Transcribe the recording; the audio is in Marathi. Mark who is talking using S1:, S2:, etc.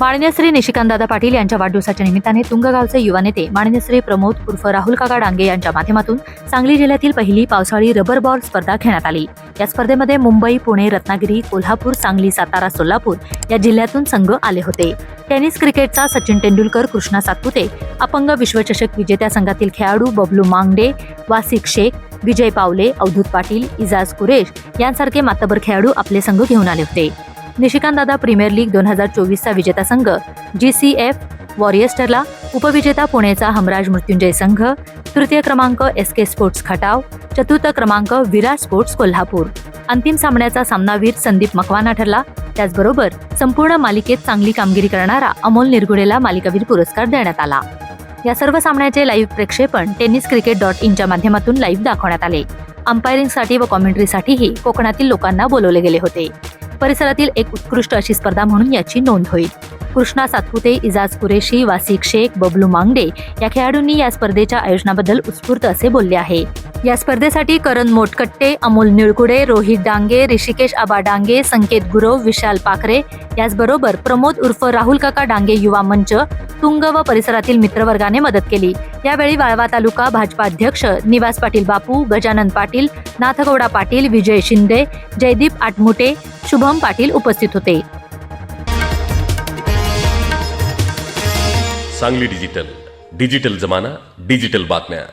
S1: माननीयश्री निशिकांतदादा पाटील यांच्या वाढदिवसाच्या निमित्ताने तुंगगावचे युवा नेते माननीयश्री प्रमोद उर्फ राहुल काका डांगे यांच्या माध्यमातून सांगली जिल्ह्यातील पहिली पावसाळी रबर बॉल स्पर्धा घेण्यात आली. या स्पर्धेमध्ये मुंबई पुणे रत्नागिरी कोल्हापूर सांगली सातारा सोलापूर या जिल्ह्यातून संघ आले होते. टेनिस क्रिकेटचा सचिन तेंडुलकर कृष्णा सातपुते अपंग विश्वचषक विजेत्या संघातील खेळाडू बबलू मांगडे वासिक शेख विजय पावले अवधूत पाटील इजाज कुरेश यांसारखे मातबर खेळाडू आपले संघ घेऊन आले होते. निशिकांतदादा प्रीमियर लीग दोन हजार चोवीसचा विजेता संघ जी सी एफ वॉरियस्टरला उपविजेता पुणेचा हमराज मृत्युंजय संघ तृतीय क्रमांक एस के स्पोर्ट्स खटाव चतुर्थ क्रमांक विराट स्पोर्ट्स कोल्हापूर. अंतिम सामन्याचा सामनावीर संदीप मकवाना ठरला त्याचबरोबर संपूर्ण मालिकेत चांगली कामगिरी करणारा अमोल निरगुडेला मालिकावीर पुरस्कार देण्यात आला. या सर्व सामन्याचे लाईव्ह प्रक्षेपण टेनिस क्रिकेट डॉट इनच्या माध्यमातून लाईव्ह दाखवण्यात आले. अंपायरिंगसाठी व कॉमेंट्रीसाठीही कोकणातील लोकांना बोलवले गेले होते. परिसरातील एक उत्कृष्ट अशी स्पर्धा म्हणून याची नोंद होईल. कृष्णा सातपुते इजाज कुरेशी वासिक शेख बबलू मांगडे या खेळाडूंनी या स्पर्धेच्या आयोजनाबद्दल उत्स्फूर्त असे बोलले आहे. या स्पर्धेसाठी करण मोटकट्टे अमोल निळकुडे रोहित डांगे ऋषिकेश आबा डांगे संकेत गुरव विशाल पाखरे याचबरोबर प्रमोद उर्फ राहुल काका डांगे युवा मंच तुंग व परिसरातील मित्रवर्गाने मदत केली. यावेळी वाळवा तालुका भाजपा अध्यक्ष निवास पाटील बापू गजानन पाटील नाथगौडा पाटील विजय शिंदे जयदीप आटमुटे शुभम पाटील उपस्थित होते.
S2: सांगली डिजिटल. डिजिटल जमाना डिजिटल बातम्या.